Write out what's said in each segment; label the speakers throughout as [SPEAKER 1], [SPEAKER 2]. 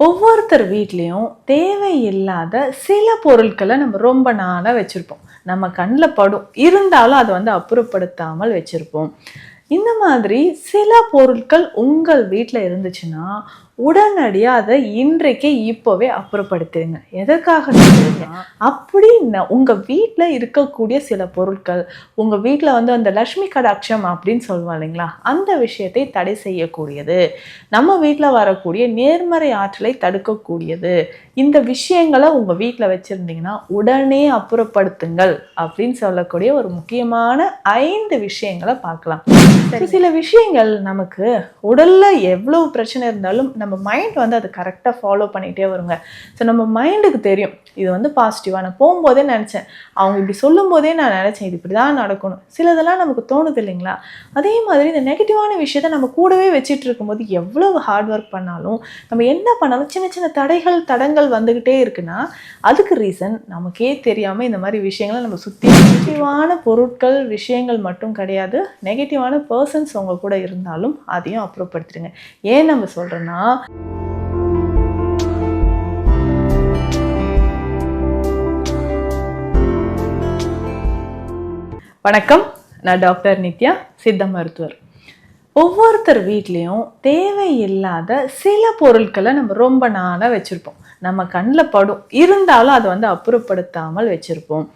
[SPEAKER 1] ஒவ்வொருத்தர் வீட்லேயும் தேவையில்லாத சில பொருட்களை நம்ம ரொம்ப நாளாக வச்சுருப்போம். நம்ம கண்ணில் படும். இருந்தாலும் அதை வந்து அப்புறப்படுத்தாமல் வச்சுருப்போம். இந்த மாதிரி சில பொருட்கள் உங்கள் வீட்டில் இருந்துச்சுன்னா உடனடியாக அதை இன்றைக்கே இப்போவே அப்புறப்படுத்துங்க. எதற்காக சொல்லுங்க அப்படி உங்கள் வீட்டில் இருக்கக்கூடிய சில பொருட்கள் உங்கள் வீட்டில் வந்து அந்த லக்ஷ்மி கடாட்சம் அப்படின்னு சொல்லுவோம் இல்லைங்களா? அந்த விஷயத்தை தடை செய்யக்கூடியது. நம்ம வீட்டில் வரக்கூடிய நேர்மறை ஆற்றலை தடுக்கக்கூடியது. இந்த விஷயங்களை உங்கள் வீட்டில் வச்சுருந்தீங்கன்னா உடனே அப்புறப்படுத்துங்கள் அப்படின்னு சொல்லக்கூடிய ஒரு முக்கியமான ஐந்து விஷயங்களை பார்க்கலாம். சில விஷயங்கள் நமக்கு உடல்ல எவ்வளவு பிரச்சனை இருந்தாலும் நம்ம மைண்ட் வந்து அதை கரெக்டாக ஃபாலோ பண்ணிகிட்டே வருங்க. ஸோ நம்ம மைண்டுக்கு தெரியும். இது வந்து பாசிட்டிவாக நான் போகும்போதே நினச்சேன். அவங்க இப்படி சொல்லும் போதே நான் நினச்சேன் இது இப்படி தான் நடக்கணும். சிலதெல்லாம் நமக்கு தோணுது இல்லைங்களா? அதே மாதிரி இந்த நெகட்டிவான விஷயத்த நம்ம கூடவே வச்சுட்டு இருக்கும்போது எவ்வளவு ஹார்ட் ஒர்க் பண்ணாலும் நம்ம என்ன பண்ணாலும் சின்ன சின்ன தடைகள் தடங்கள் வந்துக்கிட்டே இருக்குன்னா அதுக்கு ரீசன் நமக்கே தெரியாமல் இந்த மாதிரி விஷயங்களை நம்ம சுற்றி நெகட்டிவான பொருட்கள் விஷயங்கள் மட்டும் கிடையாது நெகட்டிவான பர்சன்ஸ் உங்கள் கூட இருந்தாலும் அதையும் அப்புறப்படுத்திடுங்க. ஏன் நம்ம சொல்கிறோன்னா வணக்கம். நான் டாக்டர் நித்யா சித்த மருத்துவர். ஒவ்வொருத்தர் வீட்லேயும் தேவையில்லாத சில பொருட்களை நம்ம ரொம்ப நாளாக வச்சுருப்போம். நம்ம கண்ணில் படும். இருந்தாலும் அதை வந்து அப்புறப்படுத்தாமல் வச்சுருப்போம்.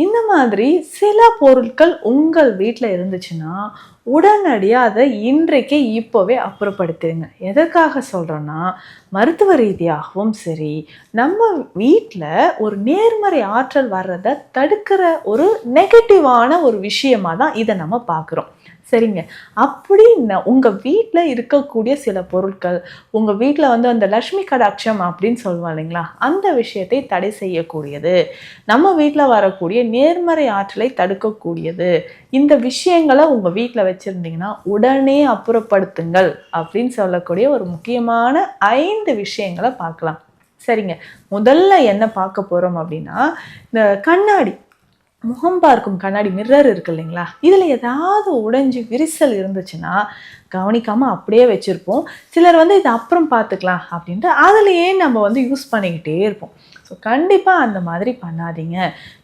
[SPEAKER 1] இந்த மாதிரி சில பொருட்கள் உங்கள் வீட்டில் இருந்துச்சுன்னா உடனடியாக அதை இன்றைக்கே இப்போவே அப்புறப்படுத்திடுங்க எதற்காக சொல்கிறோன்னா மருத்துவ ரீதியாகவும் சரி நம்ம வீட்டில் ஒரு நேர்மறை ஆற்றல் வர்றதை தடுக்கிற ஒரு நெகட்டிவான ஒரு விஷயமாக தான் இதை நம்ம பார்க்குறோம். சரிங்க. அப்படி உங்கள் வீட்டில் இருக்கக்கூடிய சில பொருட்கள் உங்கள் வீட்டில் வந்து அந்த லக்ஷ்மி கடாட்சம் அப்படின்னு சொல்லுவோம் இல்லைங்களா? அந்த விஷயத்தை தடை செய்யக்கூடியது. நம்ம வீட்டில் வரக்கூடிய நேர்மறை ஆற்றலை தடுக்கக்கூடியது. இந்த விஷயங்களை உங்கள் வீட்டில் வச்சுருந்தீங்கன்னா உடனே அப்புறப்படுத்துங்கள் அப்படின்னு சொல்லக்கூடிய ஒரு முக்கியமான ஐந்து விஷயங்களை பார்க்கலாம். சரிங்க. முதல்ல என்ன பார்க்க போகிறோம் அப்படின்னா இந்த கண்ணாடி. முகம் பார்க்கும் கண்ணாடி மிரர் இருக்கு இல்லைங்களா? இதில் ஏதாவது உடைஞ்சு விரிசல் இருந்துச்சுன்னா கவனிக்காமல் அப்படியே வச்சுருப்போம். சிலர் வந்து இதை அப்புறம் பார்த்துக்கலாம் அப்படின்ட்டு அதுலேயே நம்ம வந்து யூஸ் பண்ணிக்கிட்டே இருப்போம். ஸோ கண்டிப்பாக அந்த மாதிரி பண்ணாதீங்க.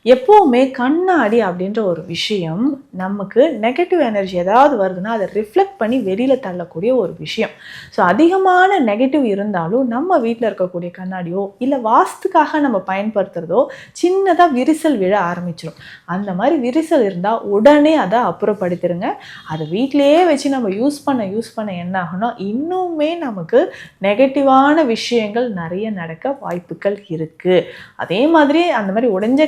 [SPEAKER 1] எப்போவுமே கண்ணாடி அப்படின்ற ஒரு விஷயம் நமக்கு நெகட்டிவ் எனர்ஜி ஏதாவது வருதுன்னா அதை ரிஃப்ளெக்ட் பண்ணி வெளியில் தள்ளக்கூடிய ஒரு விஷயம். ஸோ அதிகமான நெகட்டிவ் இருந்தாலும் நம்ம வீட்டில் இருக்கக்கூடிய கண்ணாடியோ இல்லை வாஸ்துக்காக நம்ம பயன்படுத்துகிறதோ சின்னதாக விரிசல் விழ ஆரம்பிச்சிடும் அந்த மாதிரி விரிசல் இருந்தால் உடனே அதை அப்புறப்படுத்திடுங்க அதை வீட்டிலேயே வச்சு நம்ம யூஸ் பண்ண யூஸ் பண்ண என்ன ஆகும்னா இன்னுமே நமக்கு நெகட்டிவான விஷயங்கள் நிறைய நடக்க வாய்ப்புகள் இருக்குது அதே மாதிரி அந்த மாதிரி உடைஞ்ச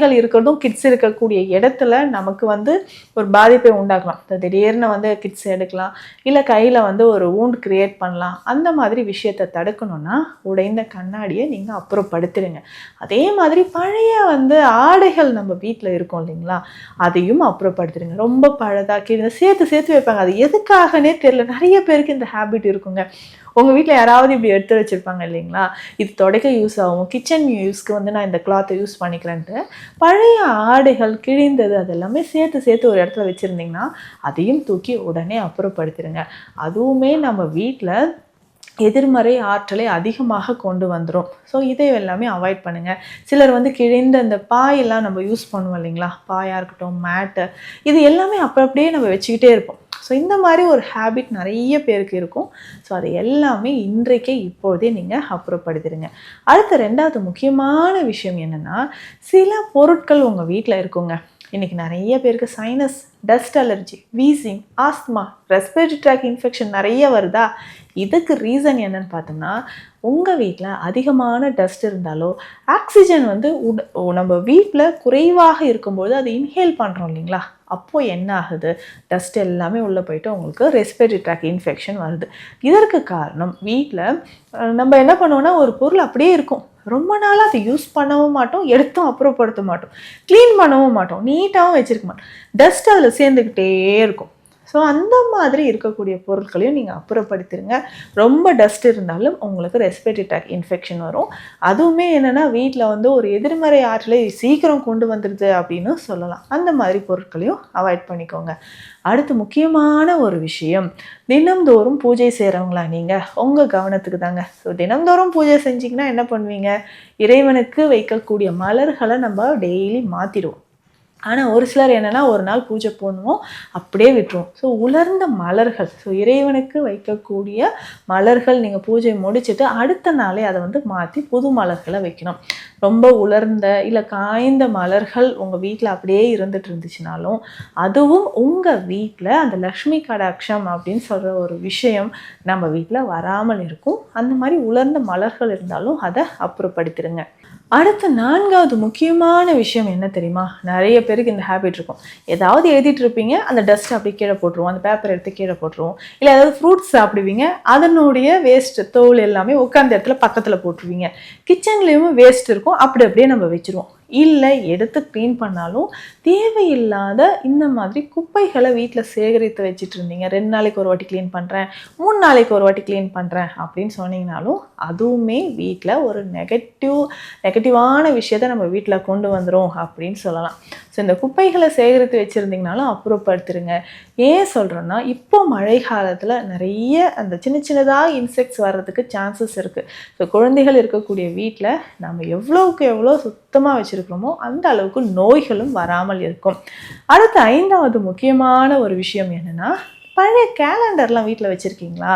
[SPEAKER 1] குழந்தைகள் இருக்கிறதும் கிட்ஸ் இருக்கக்கூடிய இடத்துல நமக்கு வந்து ஒரு பாதிப்பை உண்டாக்கலாம். திடீர்னு வந்து கிட்ஸ் எடுக்கலாம் இல்லை கையில் வந்து ஒரு ஊண்ட் கிரியேட் பண்ணலாம். அந்த மாதிரி விஷயத்தை தடுக்கணும்னா உடைந்த கண்ணாடியை நீங்கள் அப்புறப்படுத்திடுங்க. அதே மாதிரி பழைய வந்து ஆடைகள் நம்ம வீட்டில் இருக்கோம் இல்லைங்களா அதையும் அப்புறப்படுத்திடுங்க. ரொம்ப பழதாக்கி இதை சேர்த்து சேர்த்து வைப்பாங்க. அது எதுக்காகனே தெரியல. நிறைய பேருக்கு இந்த ஹேபிட் இருக்குங்க. உங்கள் வீட்டில் யாராவது இப்படி எடுத்து வச்சுருப்பாங்க இல்லைங்களா? இது துடைக்க யூஸ் ஆகும். கிச்சன் யூஸ்க்கு வந்து நான் இந்த கிளாத்தை யூஸ் பண்ணிக்கிறேன்ட்டு பழைய ஆடைகள் கிழிந்தது அதெல்லாமே சேர்த்து சேர்த்து ஒரு இடத்துல வச்சுருந்தீங்கன்னா அதையும் தூக்கி உடனே அப்புறப்படுத்திடுங்க அதுவுமே நம்ம வீட்டில் எதிர்மறை ஆற்றலை அதிகமாக கொண்டு வந்துடும் ஸோ இதை எல்லாமே அவாய்ட் பண்ணுங்கள் சிலர் வந்து கிழிந்த அந்த பாயெல்லாம் நம்ம யூஸ் பண்ணுவோம் இல்லைங்களா? பாயாக இருக்கட்டும் மேட்டு இது எல்லாமே அப்போ அப்படியே நம்ம வச்சுக்கிட்டே இருப்போம். ஸோ இந்த மாதிரி ஒரு ஹேபிட் நிறைய பேருக்கு இருக்கும். ஸோ அது எல்லாமே இன்றைக்கே இப்போதே நீங்கள் அப்புறப்படுத்திடுங்க. அடுத்த ரெண்டாவது முக்கியமான விஷயம் என்னென்னா சில பொருட்கள் உங்கள் வீட்டில் இருக்குங்க. இன்றைக்கி நிறைய பேருக்கு sinus dust allergy wheezing asthma respiratory tract infection நிறைய வருதா? இதுக்கு ரீசன் என்னன்னு பார்த்தோம்னா உங்கள் வீட்டில் அதிகமான டஸ்ட் இருந்தாலோ ஆக்சிஜன் வந்து உட நம்ம வீட்டில் குறைவாக இருக்கும்போது அதை இன்ஹேல் பண்ணுறோம் இல்லைங்களா? அப்போது என்ன ஆகுது? டஸ்ட் எல்லாமே உள்ளே போயிட்டு உங்களுக்கு ரெஸ்பிரேட்டரி ட்ராக் இன்ஃபெக்ஷன் வருது. இதற்கு காரணம் வீட்டில் நம்ம என்ன பண்ணுவோம்னா ஒரு பொருள் அப்படியே இருக்கும். ரொம்ப நாளாக அதை யூஸ் பண்ணவும் மாட்டோம் எடுத்தும் அப்புறப்படுத்த மாட்டோம். க்ளீன் பண்ணவும் மாட்டோம். நீட்டாகவும் வச்சுருக்க மாட்டோம். டஸ்ட் அதில் சேர்ந்துக்கிட்டே இருக்கும். ஸோ அந்த மாதிரி இருக்கக்கூடிய பொருட்களையும் நீங்கள் அப்புறப்படுத்திடுங்க ரொம்ப டஸ்ட் இருந்தாலும் உங்களுக்கு ரெஸ்பிரேட்டரி ட்ராக் இன்ஃபெக்ஷன் வரும். அதுவுமே என்னென்னா வீட்டில் வந்து ஒரு எதிர்மறை ஆற்றலை சீக்கிரம் கொண்டு வந்துடுது அப்படின்னு சொல்லலாம். அந்த மாதிரி பொருட்களையும் அவாய்ட் பண்ணிக்கோங்க. அடுத்து முக்கியமான ஒரு விஷயம். தினம்தோறும் பூஜை செய்கிறவங்களா நீங்கள் உங்கள் கவனத்துக்கு தாங்க. ஸோ தினம்தோறும் பூஜை செஞ்சிங்கன்னா என்ன பண்ணுவீங்க? இறைவனுக்கு வைக்கக்கூடிய மலர்களை நம்ம டெய்லி மாற்றிடுவோம் ஆனால் ஒரு சிலர் என்னென்னா ஒரு நாள் பூஜை பண்ணுவோம் அப்படியே விட்டுருவோம். ஸோ உலர்ந்த மலர்கள் ஸோ இறைவனுக்கு வைக்கக்கூடிய மலர்கள் நீங்கள் பூஜை முடிச்சுட்டு அடுத்த நாளே அதை வந்து மாற்றி புது மலர்களை வைக்கணும். ரொம்ப உலர்ந்த இல்லை காய்ந்த மலர்கள் உங்கள் வீட்டில் அப்படியே இருந்துட்டு இருந்துச்சுனாலும் அதுவும் உங்கள் வீட்டில் அந்த லக்ஷ்மி கடாட்சம் அப்படின்னு சொல்கிற ஒரு விஷயம் நம்ம வீட்டில் வராமல் இருக்கும். அந்த மாதிரி உலர்ந்த மலர்கள் இருந்தாலும் அதை அப்புறப்படுத்திடுங்க. அடுத்த நான்காவது முக்கியமான விஷயம் என்ன தெரியுமா? நிறைய பேருக்கு இந்த ஹேபிட் இருக்கும். ஏதாவது எழுதிட்டு இருப்பீங்க அந்த டஸ்ட் அப்படி கீழே போட்டுருவோம் அந்த பேப்பர் எடுத்து கீழே போட்டுருவோம். இல்லை ஏதாவது ஃப்ரூட்ஸ் சாப்பிடுவீங்க அதனுடைய வேஸ்ட் தோல் எல்லாமே உட்காந்த இடத்துல பக்கத்தில் போட்டுருவீங்க. கிச்சன்லேயும் வேஸ்ட் இருக்கும் அப்படி அப்படியே நம்ம வச்சுருவோம். இல்லை எடுத்து க்ளீன் பண்ணாலும் தேவையில்லாத இந்த மாதிரி குப்பைகளை வீட்டில் சேகரித்து வச்சுட்டு இருந்தீங்க. ரெண்டு நாளைக்கு ஒரு வாட்டி க்ளீன் பண்ணுறேன் மூணு நாளைக்கு ஒரு வாட்டி க்ளீன் பண்ணுறேன் அப்படின்னு சொன்னீங்கனாலும் அதுவுமே வீட்டில் ஒரு நெகட்டிவ் நெகட்டிவான விஷயத்த நம்ம வீட்டில் கொண்டு வந்துடும் அப்படின்னு சொல்லலாம். ஸோ இந்த குப்பைகளை சேகரித்து வச்சுருந்தீங்கனாலும் அப்புறப்படுத்திடுங்க ஏன் சொல்கிறோன்னா இப்போ மழை காலத்தில் நிறைய அந்த சின்ன சின்னதாக இன்செக்ட்ஸ் வர்றதுக்கு சான்சஸ் இருக்குது ஸோ குழந்தைகள் இருக்கக்கூடிய வீட்டில் நம்ம எவ்வளோவுக்கு எவ்வளோ சுத்தமாக வச்சுருக்கிறோமோ அந்த அளவுக்கு நோய்களும் வராமல் இருக்கும். அடுத்த ஐந்தாவது முக்கியமான ஒரு விஷயம் என்னென்னா பழைய கேலண்டர்லாம் வீட்டில் வச்சுருக்கீங்களா?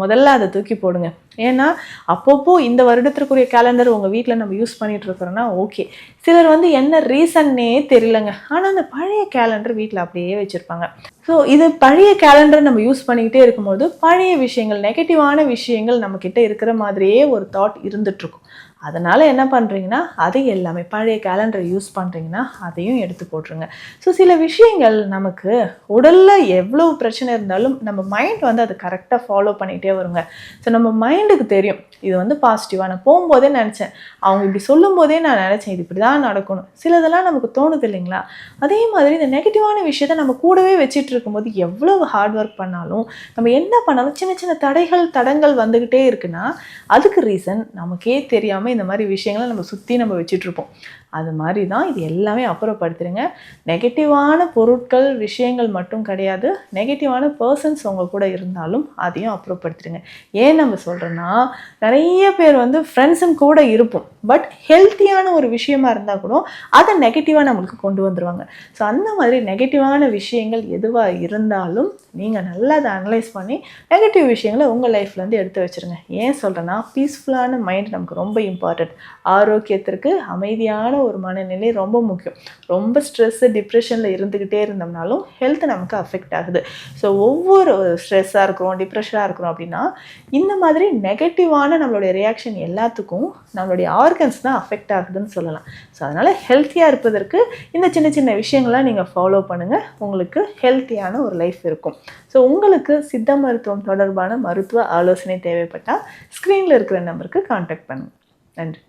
[SPEAKER 1] முதல்ல அதை தூக்கி போடுங்க. ஏன்னா அப்பப்போ இந்த வருடத்திற்குரிய கேலண்டர் உங்கள் வீட்டில் நம்ம யூஸ் பண்ணிட்டு இருக்கிறோன்னா ஓகே சிலர் வந்து என்ன ரீசன்னே தெரியலங்க. ஆனால் அந்த பழைய கேலண்டர் வீட்டில் அப்படியே வச்சுருப்பாங்க. ஸோ இது பழைய கேலண்டர் நம்ம யூஸ் பண்ணிக்கிட்டே இருக்கும்போது பழைய விஷயங்கள் நெகட்டிவான விஷயங்கள் நம்மக்கிட்ட இருக்கிற மாதிரியே ஒரு தாட் இருந்துகிட்ருக்கும் அதனால் என்ன பண்ணுறீங்கன்னா அது எல்லாமே பழைய கேலண்டரை யூஸ் பண்ணுறீங்கன்னா அதையும் எடுத்து போட்டுருங்க. ஸோ சில விஷயங்கள் நமக்கு உடலில் எவ்வளோ பிரச்சனை இருந்தாலும் நம்ம மைண்ட் வந்து அதை கரெக்டாக ஃபாலோ பண்ணிகிட்டே வருங்க. ஸோ நம்ம மைண்டுக்கு தெரியும் இது வந்து பாசிட்டிவாக நான் போகும்போதே நினச்சேன். அவங்க இப்படி சொல்லும்போதே நான் நினச்சேன் இது இப்படி தான் நடக்கணும். சிலதெல்லாம் நமக்கு தோணுது இல்லைங்களா? அதே மாதிரி இந்த நெகட்டிவான விஷயத்தை நம்ம கூடவே வச்சுட்டு இருக்கும்போது எவ்வளோ ஹார்ட் ஒர்க் பண்ணாலும் நம்ம என்ன பண்ணாலும் சின்ன சின்ன தடைகள் தடங்கள் வந்துக்கிட்டே இருக்குன்னா அதுக்கு ரீசன் நமக்கே தெரியாமல் இந்த மாதிரி விஷயங்களை நம்ம சுற்றி நம்ம வச்சிட்ருப்போம் அது மாதிரி தான் இது எல்லாமே அப்புறப்படுத்துருங்க நெகட்டிவான பொருட்கள் விஷயங்கள் மட்டும் கிடையாது. நெகட்டிவான பர்சன்ஸ் உங்கள் கூட இருந்தாலும் அதையும் அப்புறப்படுத்துருங்க ஏன் நம்ம சொல்கிறோன்னா நிறைய பேர் வந்து ஃப்ரெண்ட்ஸும் கூட இருப்போம். பட் ஹெல்த்தியான ஒரு விஷயமா இருந்தால் கூட அதை நெகட்டிவாக நம்மளுக்கு கொண்டு வந்துடுவாங்க ஸோ அந்த மாதிரி நெகட்டிவான விஷயங்கள் எதுவாக இருந்தாலும் நீங்கள் நல்லா அதை அனலைஸ் பண்ணி நெகட்டிவ் விஷயங்களை உங்கள் லைஃப்லேருந்து எடுத்து வச்சுருங்க. ஏன் சொல்கிறேன்னா பீஸ்ஃபுல்லான மைண்ட் நமக்கு ரொம்ப இம்பார்ட்டண்ட் ஆரோக்கியத்திற்கு அமைதியான ஒரு மனநிலை ரொம்ப முக்கியம். ரொம்ப ஸ்ட்ரெஸ்ஸு டிப்ரெஷனில் இருந்துக்கிட்டே இருந்தோம்னாலும் ஹெல்த் நமக்கு அஃபெக்ட் ஆகுது. ஸோ ஒவ்வொரு ஸ்ட்ரெஸ்ஸாக இருக்கிறோம் டிப்ரெஷனாக இருக்கிறோம் அப்படின்னா இந்த மாதிரி நெகட்டிவான நம்மளுடைய ரியாக்ஷன் எல்லாத்துக்கும் நம்மளுடைய ஆர்கன்ஸ் தான் அஃபெக்ட் ஆகுதுன்னு சொல்லலாம். ஸோ அதனால் ஹெல்த்தியாக இருப்பதற்கு இந்த சின்ன சின்ன விஷயங்கள்லாம் நீங்கள் ஃபாலோ பண்ணுங்கள் உங்களுக்கு ஹெல்த்தியான ஒரு லைஃப் இருக்கும். ஸோ உங்களுக்கு சித்த மருத்துவம் தொடர்பான மருத்துவ ஆலோசனை தேவைப்பட்டால் ஸ்க்ரீனில் இருக்கிற நம்பருக்கு காண்டாக்ட் பண்ணுங்கள் நன்றி.